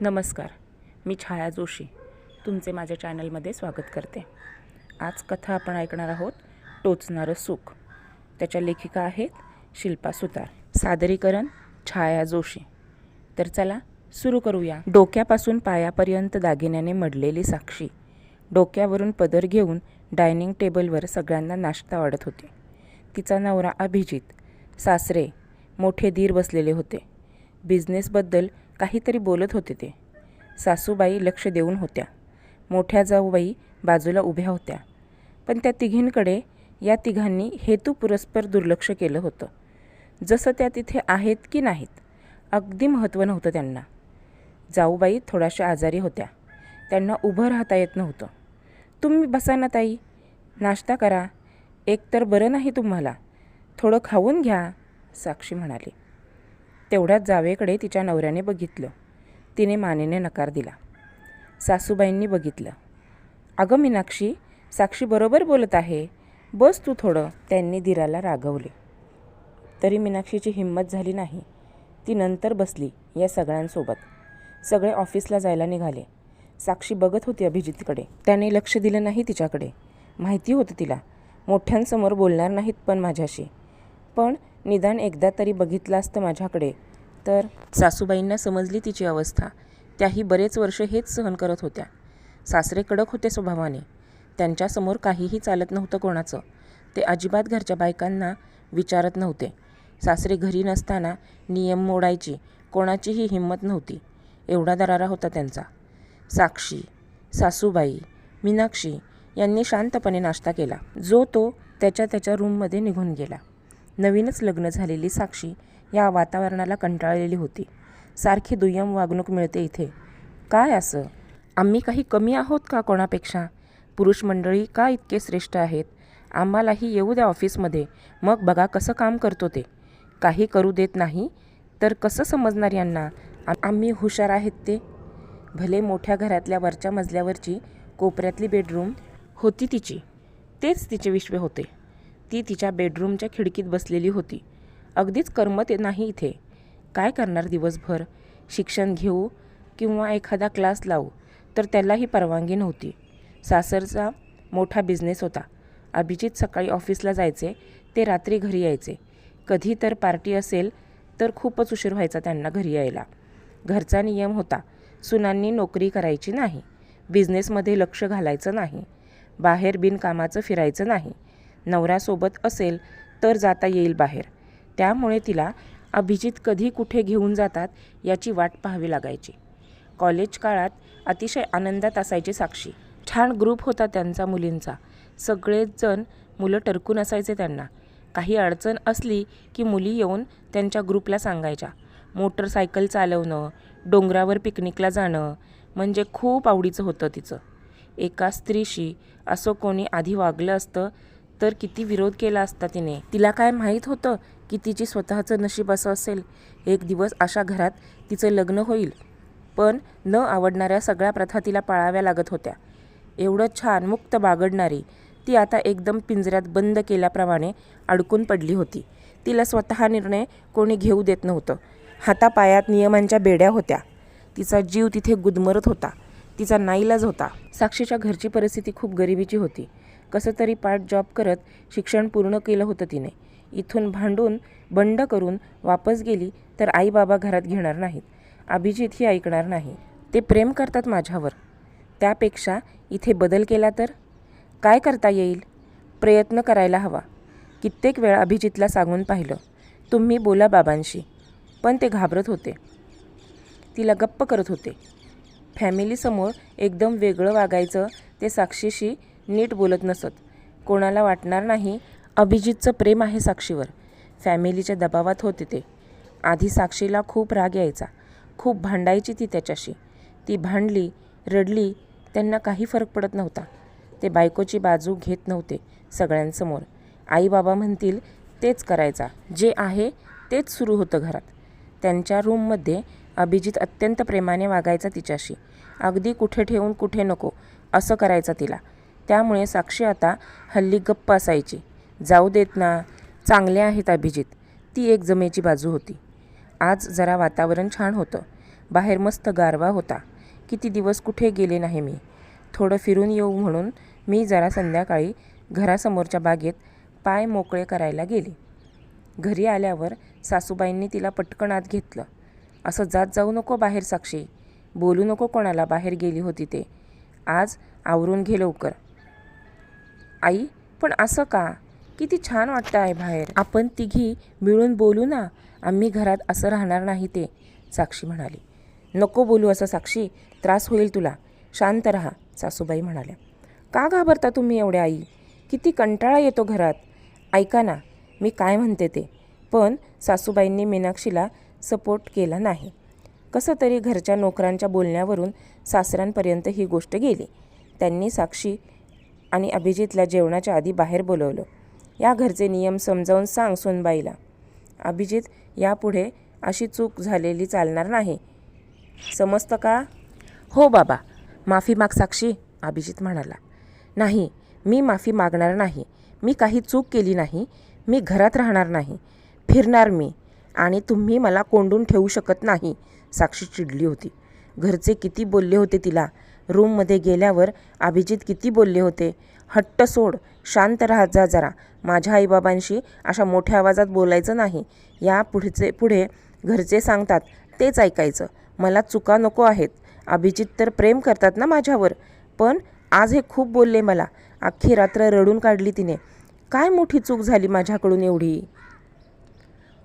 नमस्कार मी छाया जोशी. तुमचे माझ्या चॅनलमध्ये स्वागत करते. आज कथा आपण ऐकणार आहोत टोचणारं सुख. त्याच्या लेखिका आहेत शिल्पा सुतार. सादरीकरण छाया जोशी. तर चला सुरू करूया. डोक्यापासून पायापर्यंत दागिन्याने मडलेली साक्षी. डोक्यावरून पदर घेऊन डायनिंग टेबलवर सगळ्यांना नाश्ता वाढत होती. तिचा नवरा अभिजित सासरे मोठे धीर बसलेले होते. बिझनेसबद्दल काहीतरी बोलत होते ते. सासूबाई लक्ष देऊन होत्या. मोठ्या जाऊबाई बाजूला उभ्या होत्या. पण त्या तिघींकडे या तिघांनी हेतू पुरस्पर दुर्लक्ष केलं होतं. जसं त्या तिथे आहेत की नाहीत अगदी महत्त्व नव्हतं त्यांना. जाऊबाई थोड्याशा आजारी होत्या. त्यांना उभं राहता येत नव्हतं. तुम्ही बसा ना ताई नाश्ता करा. एक तर बरं नाही तुम्हाला. थोडं खाऊन घ्या साक्षी म्हणाली. तेवढ्यात जावेकडे तिच्या नवऱ्याने बघितलं. तिने मानेने नकार दिला. सासूबाईंनी बघितलं. अगं मीनाक्षी साक्षी बरोबर बोलत आहे. बस तू थोडं. त्यांनी दिराला रागवले. तरी मीनाक्षीची हिंमत झाली नाही. ती नंतर बसली या सगळ्यांसोबत. सगळे ऑफिसला जायला निघाले. साक्षी बघत होती अभिजितकडे. त्याने लक्ष दिलं नाही तिच्याकडे. माहिती होतं तिला. मोठ्यांसमोर बोलणार नाहीत पण माझ्याशी. पण निदान एकदा तरी बघितलं असतं माझ्याकडे. तर सासूबाईंना समजली तिची अवस्था. त्याही बरेच वर्ष हेच सहन करत होत्या. सासरे कडक होते स्वभावाने. त्यांच्यासमोर काहीही चालत नव्हतं कोणाचं. ते अजिबात घरच्या बायकांना विचारत नव्हते. सासरे घरी नसताना नियम मोडायची कोणाचीही हिंमत नव्हती. एवढा दरारा होता त्यांचा. साक्षी सासूबाई मीनाक्षी यांनी शांतपणे नाश्ता केला. जो तो त्याच्या त्याच्या रूममध्ये निघून गेला. नवीनच लग्न झालेली साक्षी या वातावरणाला कंटाळलेली होती. सारखी दुय्यम वागणूक मिळते इथे. काय असं? आम्ही काही कमी आहोत का कोणापेक्षा? पुरुष मंडळी का इतके श्रेष्ठ आहेत? आम्हालाही येऊ द्या ऑफिसमध्ये. मग बघा कसं काम करतो ते. काही करू देत नाही तर कसं समजणार यांना? आम्ही हुशार आहेत ते. भले मोठ्या घरातल्या वरच्या मजल्यावरची कोपऱ्यातली बेडरूम होती तिची. तेच तिचे विश्व होते. ती तिच्या बेडरूमच्या खिडकीत बसलेली होती. अगदीच करमत नाही इथे. काय करणार दिवसभर? शिक्षण घेऊ किंवा एखादा क्लास लावू तर त्यालाही परवानगी नव्हती. सासरचा मोठा बिझनेस होता. अभिजित सकाळी ऑफिसला जायचे ते रात्री घरी यायचे. कधी तर पार्टी असेल तर खूपच उशीर व्हायचा त्यांना घरी यायला. घरचा नियम होता सुनांनी नोकरी करायची नाही. बिझनेसमध्ये लक्ष घालायचं नाही. बाहेर बिनकामाचं फिरायचं नाही. नवऱ्यासोबत असेल तर जाता येईल बाहेर. त्यामुळे तिला अभिजित कधी कुठे घेऊन जातात याची वाट पाहावी लागायची. कॉलेज काळात अतिशय आनंदात असायची साक्षी. छान ग्रुप होता त्यांचा मुलींचा. सगळेजण मुलं टरकून असायचे त्यांना. काही अडचण असली की मुली येऊन त्यांच्या ग्रुपला सांगायच्या. मोटरसायकल चालवणं डोंगरावर पिकनिकला जाणं म्हणजे खूप आवडीचं होतं तिचं. एका स्त्रीशी असं कोणी आधी वागलं असतं तर किती विरोध केला असता तिने. तिला काय माहीत होतं की तिची स्वतःचं नशीब असं असेल? एक दिवस अशा घरात तिचं लग्न होईल. पण न आवडणाऱ्या सगळ्या प्रथा तिला पाळाव्या लागत होत्या. एवढं छान मुक्त बागडणारी ती आता एकदम पिंजऱ्यात बंद केल्याप्रमाणे अडकून पडली होती. तिला स्वतः निर्णय कोणी घेऊ देत नव्हतं. हातापायात नियमांच्या बेड्या होत्या. तिचा जीव तिथे गुदमरत होता. तिचा नाईलाज होता. साक्षीच्या घरची परिस्थिती खूप गरिबीची होती. कसं तरी पार्ट जॉब करत शिक्षण पूर्ण केलं होतं तिने. इथून भांडून बंड करून वापस गेली तर आई बाबा घरात घेणार नाहीत. अभिजित ही ऐकणार नाही. ते प्रेम करतात माझ्यावर. त्यापेक्षा इथे बदल केला तर? काय करता येईल? प्रयत्न करायला हवा. कित्येक वेळा अभिजितला सांगून पाहिलं. तुम्ही बोला बाबांशी. पण ते घाबरत होते. तिला गप्प करत होते. फॅमिलीसमोर एकदम वेगळं वागायचं ते साक्षीशी नीट बोलत नसत. कोणाला वाटणार नाही अभिजितचं प्रेम आहे साक्षीवर. फॅमिलीच्या दबावात होते ते. आधी साक्षीला खूप राग यायचा. खूप भांडायची ती त्याच्याशी. ती भांडली रडली त्यांना काही फरक पडत नव्हता. ते बायकोची बाजू घेत नव्हते सगळ्यांसमोर. आई बाबा म्हणतील तेच करायचा. जे आहे तेच सुरू होतं घरात. त्यांच्या रूममध्ये अभिजित अत्यंत प्रेमाने वागायचा तिच्याशी. अगदी कुठे ठेवून कुठे नको असं करायचं तिला. त्यामुळे साक्षी आता हल्ली गप्प असायची. जाऊ देत ना चांगले आहेत अभिजित. ती एक जमेची बाजू होती. आज जरा वातावरण छान होतं. बाहेर मस्त गारवा होता. किती दिवस कुठे गेले नाही मी. थोडं फिरून येऊ म्हणून मी जरा संध्याकाळी घरासमोरच्या बागेत पाय मोकळे करायला गेले. घरी आल्यावर सासूबाईंनी तिला पटकन आत घेतलं. असं जात जाऊ नको बाहेर साक्षी. बोलू नको कोणाला बाहेर गेली होती ते. आज आवरून घे लवकर. आई पण असं का? किती छान वाटतं आहे बाहेर. आपण तिघी मिळून बोलू ना? आम्ही घरात असं राहणार नाही ते साक्षी म्हणाली. नको बोलू असं साक्षी त्रास होईल तुला. शांत राहा सासूबाई म्हणाल्या. का घाबरता तुम्ही एवढ्या आई? किती कंटाळा येतो घरात. ऐका ना मी काय म्हणते ते. पण सासूबाईंनी मीनाक्षीला सपोर्ट केला नाही. कसं तरी घरच्या नोकरांच्या बोलण्यावरून सासऱ्यांपर्यंत ही गोष्ट गेली. त्यांनी साक्षी आणि अभिजितला जेवणाच्या आधी बाहेर बोलवलं. या घरचे नियम समजावून सांग सोनबाईला. अभिजित यापुढे अशी चूक झालेली चालणार नाही. समजतं का? हो बाबा. माफी माग साक्षी अभिजित म्हणाला. नाही मी माफी मागणार नाही. मी काही चूक केली नाही. मी घरात राहणार नाही. फिरणार मी. आणि तुम्ही मला कोंडून ठेवू शकत नाही साक्षी चिडली होती. घरचे किती बोलले होते तिला. रूममध्ये गेल्यावर अभिजित किती बोलले होते? हट्ट सोड शांत राहत जा जरा. माझ्या आईबाबांशी अशा मोठ्या आवाजात बोलायचं नाही. या पुढचे पुढे घरचे सांगतात तेच ऐकायचं. मला चुका नको आहेत. अभिजित तर प्रेम करतात ना माझ्यावर. पण आज हे खूप बोलले मला. अख्खी रात्र रडून काढली तिने. काय मोठी चूक झाली माझ्याकडून एवढी?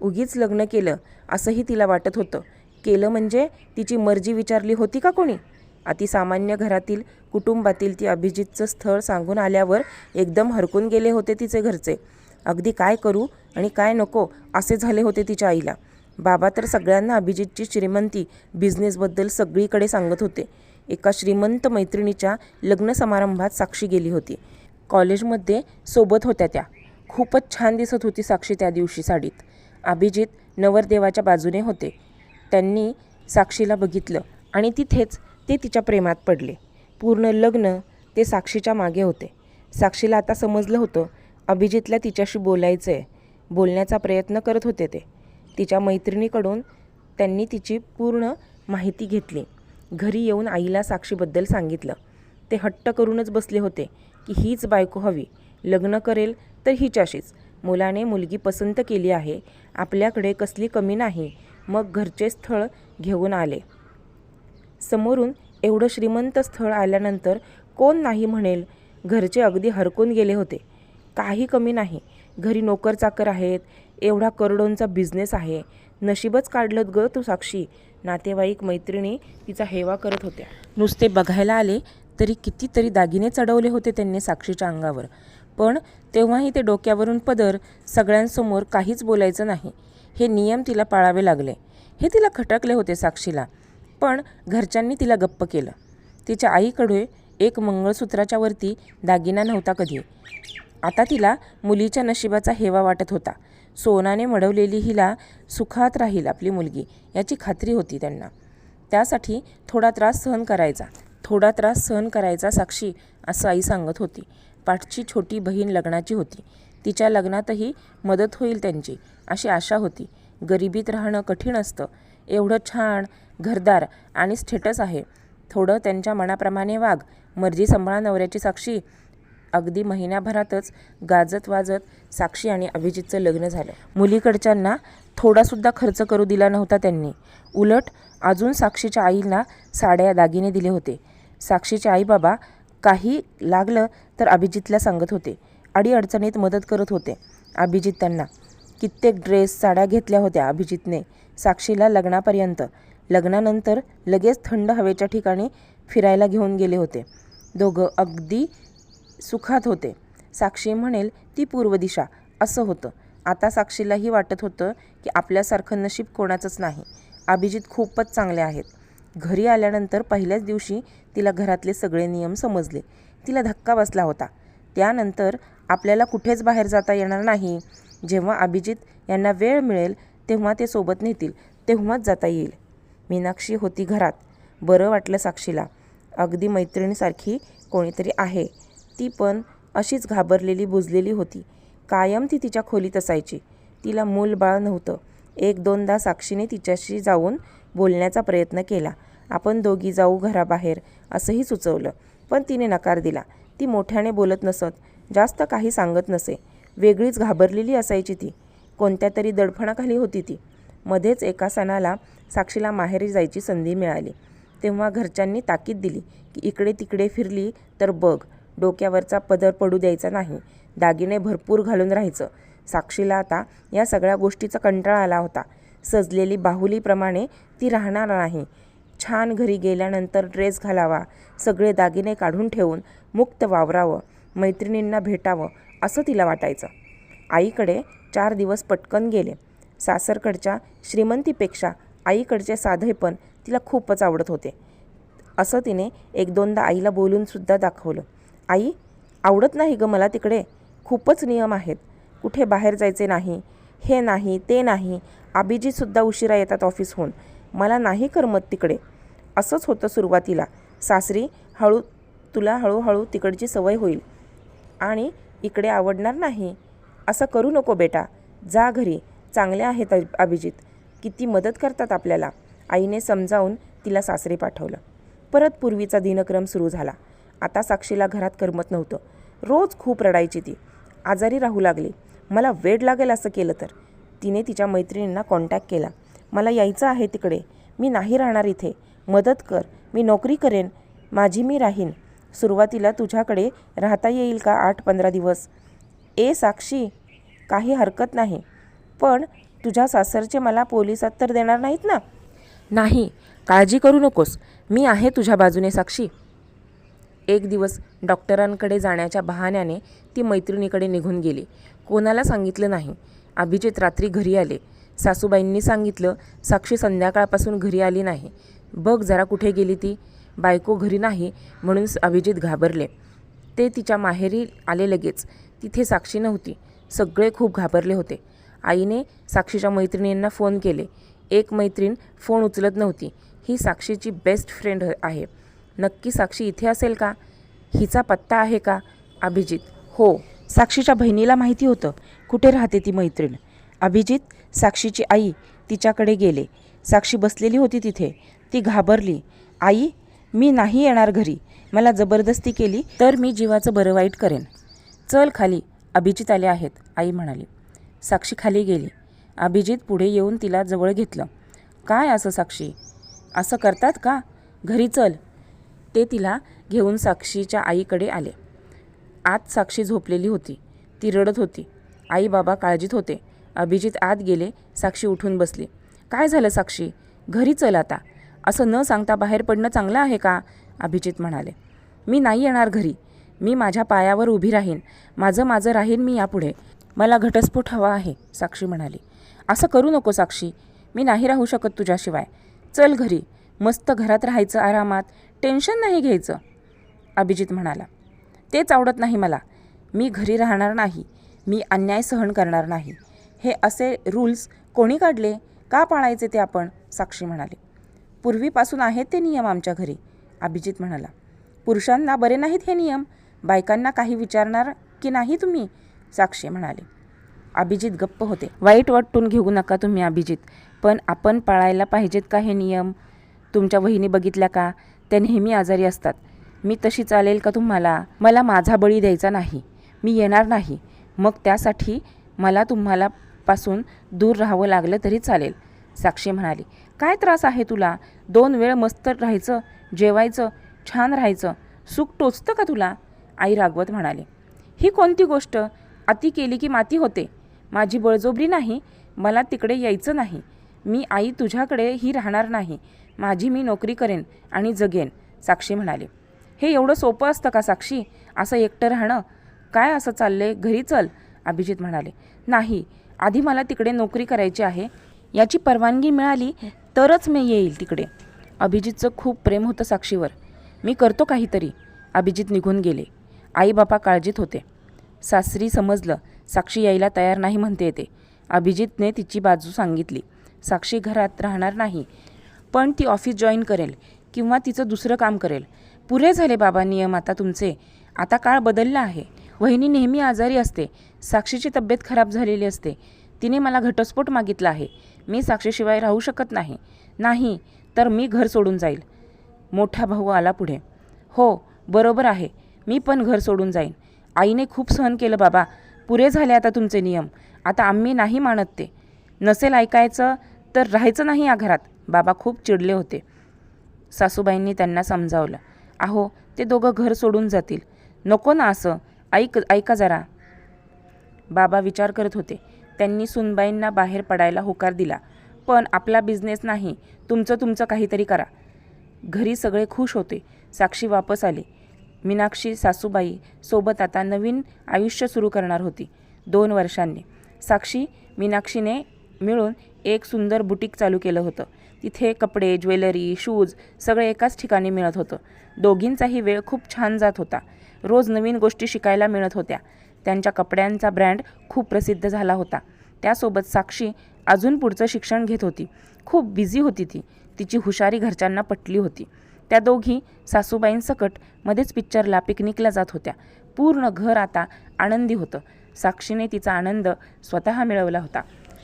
उगीच लग्न केलं असंही तिला वाटत होतं. केलं म्हणजे तिची मर्जी विचारली होती का कोणी? अतिसामान्य घरातील कुटुंबातील ती अभिजितचं स्थळ सांगून आल्यावर एकदम हरकून गेले होते तिचे घरचे. अगदी काय करू आणि काय नको असे झाले होते तिच्या आईला. बाबा तर सगळ्यांना अभिजितची श्रीमंती बिझनेसबद्दल सगळीकडे सांगत होते. एका श्रीमंत मैत्रिणीच्या लग्न समारंभात साक्षी गेली होती. कॉलेजमध्ये सोबत होत्या त्या. खूपच छान दिसत होती साक्षी त्या दिवशी साडीत. अभिजित नवरदेवाच्या बाजूने होते. त्यांनी साक्षीला बघितलं आणि तिथेच ते तिच्या प्रेमात पडले. पूर्ण लग्न ते साक्षीच्या मागे होते. साक्षीला आता समजलं होतं अभिजितला तिच्याशी बोलायचं आहे बोलण्याचा प्रयत्न करत होते ते. तिच्या मैत्रिणीकडून त्यांनी तिची पूर्ण माहिती घेतली. घरी येऊन आईला साक्षीबद्दल सांगितलं. ते हट्ट करूनच बसले होते की हीच बायको हवी. लग्न करेल तर हिच्याशीच. मुलाने मुलगी पसंत केली आहे. आपल्याकडे कसली कमी नाही. मग घरचे स्थळ घेऊन आले. समोरून एवढं श्रीमंत स्थळ आल्यानंतर कोण नाही म्हणेल घरचे अगदी हरकून गेले होते. काही कमी नाही. घरी नोकर चाकर आहेत एवढा करोडोंचा बिझनेस आहे. नशीबच काढलं ग तू साक्षी. नातेवाईक मैत्रिणी तिचा हेवा करत होत्या. नुसते बघायला आले तरी कितीतरी दागिने चढवले होते त्यांनी साक्षीच्या अंगावर. पण तेव्हाही ते डोक्यावरून पदर सगळ्यांसमोर काहीच बोलायचं नाही. हे नियम तिला पाळावे लागले. हे तिला खटकले होते साक्षीला. पण घरच्यांनी तिला गप्प केलं. तिच्या आईकडे एक मंगळसूत्राच्या वरती दागिना नव्हता कधी. आता तिला मुलीच्या नशिबाचा हेवा वाटत होता. सोनाने मडवलेली हिला सुखात राहील आपली मुलगी याची खात्री होती त्यांना. त्यासाठी थोडा त्रास सहन करायचा थोडा त्रास सहन करायचा साक्षी असं आई सांगत होती. पाठची छोटी बहीण लग्नाची होती. तिच्या लग्नातही मदत होईल त्यांची अशी आशा होती. गरिबीत राहणं कठीण असतं. एवढं छान घरदार आणि स्टेटस आहे. थोडं त्यांच्या मनाप्रमाणे वाघ मर्जी सांभाळा नवऱ्याची साक्षी. अगदी महिन्याभरातच गाजत वाजत साक्षी आणि अभिजितचं लग्न झालं. मुलीकडच्यांना थोडासुद्धा खर्च करू दिला नव्हता त्यांनी. उलट अजून साक्षीच्या आईला साड्या दागिने दिले होते. साक्षीचे आईबाबा काही लागलं तर अभिजितला सांगत होते. अडीअडचणीत मदत करत होते. अभिजित त्यांना कित्येक ड्रेस साड्या घेतल्या होत्या अभिजितने साक्षीला लग्नापर्यंत. लग्नानंतर लगेच थंड हवेच्या ठिकाणी फिरायला घेऊन गेले होते. दोघं अगदी सुखात होते. साक्षी म्हणेल ती पूर्व दिशा. असं होतं. आता साक्षीलाही वाटत होतं की आपल्यासारखं नशीब कोणाचंच नाही. अभिजित खूपच चांगले आहेत. घरी आल्यानंतर पहिल्याच दिवशी तिला घरातले सगळे नियम समजले. तिला धक्का बसला होता. त्यानंतर आपल्याला कुठेच बाहेर जाता येणार नाही. जेव्हा अभिजित यांना वेळ मिळेल तेव्हा ते सोबत नेतील तेव्हाच जाता येईल. मीनाक्षी होती घरात. बरं वाटलं साक्षीला. अगदी मैत्रिणीसारखी कोणीतरी आहे. ती पण अशीच घाबरलेली बुजलेली होती. कायम ती तिच्या खोलीत असायची. तिला मूल बाळ नव्हतं. एक दोनदा साक्षीने तिच्याशी जाऊन बोलण्याचा प्रयत्न केला. आपण दोघी जाऊ घराबाहेर असंही सुचवलं. पण तिने नकार दिला. ती मोठ्याने बोलत नसत जास्त काही सांगत नसे. वेगळीच घाबरलेली असायची ती. कोणत्या तरी दडफणाखाली होती ती. मध्येच एका सणाला साक्षीला माहेरी जायची संधी मिळाली. तेव्हा घरच्यांनी ताकीद दिली की इकडे तिकडे फिरली तर बघ डोक्यावरचा पदर पडू द्यायचा नाही. दागिने भरपूर घालून राहायचं. साक्षीला आता या सगळ्या गोष्टीचा कंटाळा आला होता. सजलेली बाहुलीप्रमाणे ती राहणार नाही. छान घरी गेल्यानंतर ड्रेस घालावा सगळे दागिने काढून ठेवून मुक्त वावरावं मैत्रिणींना भेटावं असं तिला वाटायचं. आईकडे चार दिवस पटकन गेले. सासरकडच्या श्रीमंतीपेक्षा आईकडचे साधेपण तिला खूपच आवडत होते. असं तिने एक दोनदा आईला बोलूनसुद्धा दाखवलं. आई आवडत नाही गं मला तिकडे. खूपच नियम आहेत. कुठे बाहेर जायचे नाही. हे नाही ते नाही. आबीजीसुद्धा उशिरा येतात ऑफिसहून. मला नाही करमत तिकडे. असंच होतं सुरुवातीला. सासरी हळू तुला हळूहळू तिकडची सवय होईल. आणि इकडे आवडणार नाही. असं करू नको बेटा. जा घरी. चांगले आहेत अभि- अभिजित. किती मदत करतात आपल्याला. आईने समजावून तिला सासरे पाठवलं. परत पूर्वीचा दिनक्रम सुरू झाला. आता साक्षीला घरात करमत नव्हतं. रोज खूप रडायची ती. आजारी राहू लागली. मला वेड लागेल असं केलं तर. तिने तिच्या मैत्रिणींना कॉन्टॅक्ट केला. मला यायचं आहे तिकडे. मी नाही राहणार इथे. मदत कर. मी नोकरी करेन. माझी मी राहीन. सुरुवातीला तुझ्याकडे राहता येईल का आठ पंधरा दिवस? ए साक्षी काही हरकत नाही. पण तुझ्या सासरचे मला पोलिसात तर देणार नाहीत ना? नाही काळजी करू नकोस. मी आहे तुझ्या बाजूने साक्षी. एक दिवस डॉक्टरांकडे जाण्याच्या बहाण्याने ती मैत्रिणीकडे निघून गेली. कोणाला सांगितलं नाही. अभिजित रात्री घरी आले. सासूबाईंनी सांगितलं साक्षी संध्याकाळपासून घरी आली नाही. बघ जरा कुठे गेली ती. बायको घरी नाही म्हणून अभिजित घाबरले. ते तिच्या माहेरी आले लगेच. तिथे साक्षी नव्हती. सगळे खूप घाबरले होते. आईने साक्षीच्या मैत्रिणींना फोन केले. एक मैत्रीण फोन उचलत नव्हती. ही साक्षीची बेस्ट फ्रेंड आहे. नक्की साक्षी इथे असेल का? हिचा पत्ता आहे का? अभिजित हो. साक्षीच्या बहिणीला माहिती होतं. कुठे राहते ती मैत्रीण? अभिजित साक्षीची आई तिच्याकडे गेले. साक्षी बसलेली होती तिथे. ती घाबरली. आई मी नाही येणार घरी. मला जबरदस्ती केली तर मी जीवाचं बरं वाईट करेन. चल खाली. अभिजित आले आहेत. आई म्हणाली. साक्षी खाली गेली. अभिजित पुढे येऊन तिला जवळ घेतलं. काय असं साक्षी? असं करतात का? घरी चल. ते तिला घेऊन साक्षीच्या आईकडे आले. आत साक्षी झोपलेली होती. ती रडत होती. आई बाबा काळजीत होते. अभिजित आत गेले. साक्षी उठून बसली. काय झालं साक्षी? घरी चल आता. असं न सांगता बाहेर पडणं चांगलं आहे का? अभिजित म्हणाले. मी नाही येणार घरी. मी माझ्या पायावर उभी राहीन. माझं माझं राहीन मी यापुढे. मला घटस्फोट हवा आहे साक्षी म्हणाली. असं करू नको साक्षी. मी नाही राहू शकत तुझ्याशिवाय. चल घरी. मस्त घरात राहायचं आरामात. टेन्शन नाही घ्यायचं. अभिजित म्हणाला. तेच आवडत नाही मला. मी घरी राहणार नाही. मी अन्याय सहन करणार नाही. हे असे रूल्स कोणी काढले? का पाळायचे ते आपण? साक्षी म्हणाले. पूर्वीपासून आहेत ते नियम आमच्या घरी. अभिजित म्हणाला. पुरुषांना बरे नाहीत हे नियम. बायकांना काही विचारणार की नाही तुम्ही? साक्षी म्हणाले. अभिजित गप्प होते. वाईट वाटून घेऊ नका तुम्ही अभिजित. पण आपण पाळायला पाहिजेत का हे नियम? तुमच्या वहिनी बघितल्या का? त्या नेहमी आजारी असतात. मी तशी चालेल का तुम्हाला? मला माझा बळी द्यायचा नाही. मी येणार नाही. मग त्यासाठी मला तुम्हाला पासून दूर राहावं लागलं तरी चालेल साक्षी म्हणाली. काय त्रास आहे तुला? दोन वेळ मस्त राहायचं जेवायचं छान राहायचं सुख टोचतं का तुला? आई रागवत म्हणाली. ही कोणती गोष्ट? अति केली की माती होते. माझी बळजोबरी नाही मला तिकडे यायचं नाही. मी आई तुझ्याकडे ही राहणार नाही. माझी मी नोकरी करेन आणि जगेन साक्षी म्हणाले. हे एवढं सोपं असतं का साक्षी? असं एकटं राहणं? काय असं चाललंय? घरी चल अभिजित म्हणाले. नाही आधी मला तिकडे नोकरी करायची आहे. याची परवानगी मिळाली तरच मी येईल तिकडे. अभिजितचं खूप प्रेम होतं साक्षीवर. मी करतो काहीतरी अभिजित निघून गेले. आईबापा काळजीत होते. सासरी समजलं. साक्षी यायला तयार नाही म्हणते येते अभिजितने तिची बाजू सांगितली. साक्षी घरात राहणार नाही. पण ती ऑफिस जॉईन करेल किंवा तिचं दुसरं काम करेल. पुरे झाले बाबा नियम आता तुमचे. आता काळ बदलला आहे. वहिनी नेहमी आजारी असते. साक्षीची तब्येत खराब झालेली असते. तिने मला घटस्फोट मागितला आहे. मी साक्षीशिवाय राहू शकत नाही. नाही तर मी घर सोडून जाईल. मोठा भाऊ आला पुढे. हो बरोबर आहे. मी पण घर सोडून जाईन. आईने खूप सहन केलं बाबा पुरे झाले आता तुमचे नियम. आता आम्ही नाही मानत ते. नसेल ऐकायचं तर राहायचं नाही या घरात. बाबा खूप चिडले होते. सासूबाईंनी त्यांना समजावलं अहो ते दोघं घर सोडून जातील. नको ना असं. ऐक ऐका जरा. बाबा विचार करत होते. त्यांनी सुनबाईंना बाहेर पडायला होकार दिला पण आपला बिझनेस नाही. तुमचं तुमचं काहीतरी करा. घरी सगळे खुश होते. साक्षी वापस आली. मीनाक्षी सासूबाई सोबत आता नवीन आयुष्य सुरू करणार होती. दोन वर्षांनी. साक्षी मीनाक्षीने मिळून एक सुंदर बुटीक चालू केलं होतं. तिथे कपडे ज्वेलरी शूज सगळे एकाच ठिकाणी मिळत होतं. दोघींचाही वेळ खूप छान जात होता. रोज नवीन गोष्टी शिकायला मिळत होत्या. त्यांच्या कपड्यांचा ब्रँड खूप प्रसिद्ध झाला होता. त्यासोबत साक्षी अजून पुढचं शिक्षण घेत होती. खूप बिझी होती ती. तिची हुशारी घरच्यांना पटली होती. त्या दोघी सासूबाईंसकट मध्येच पिक्चरला पिकनिकला जात होत्या. पूर्ण घर आता आनंदी होतं. साक्षीने तिचा आनंद स्वतः मिळवला होता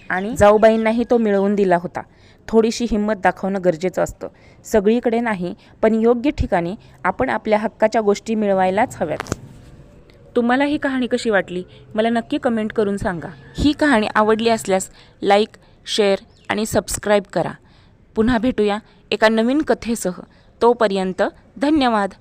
आणि जाऊबाईंनाही तो मिळवून दिला होता. थोडीशी हिंमत दाखवणं गरजेचं असतं. सगळीकडे नाही पण योग्य ठिकाणी आपण आपल्या हक्काच्या गोष्टी मिळवायलाच हव्यात. तुम्हाला ही कहाणी कशी वाटली? मला नक्की कमेंट करून सांगा. ही कहाणी आवडली असल्यास लाईक शेअर आणि सबस्क्राईब करा. पुन्हा भेटूया एका नवीन कथेसह. तोपर्यंत धन्यवाद.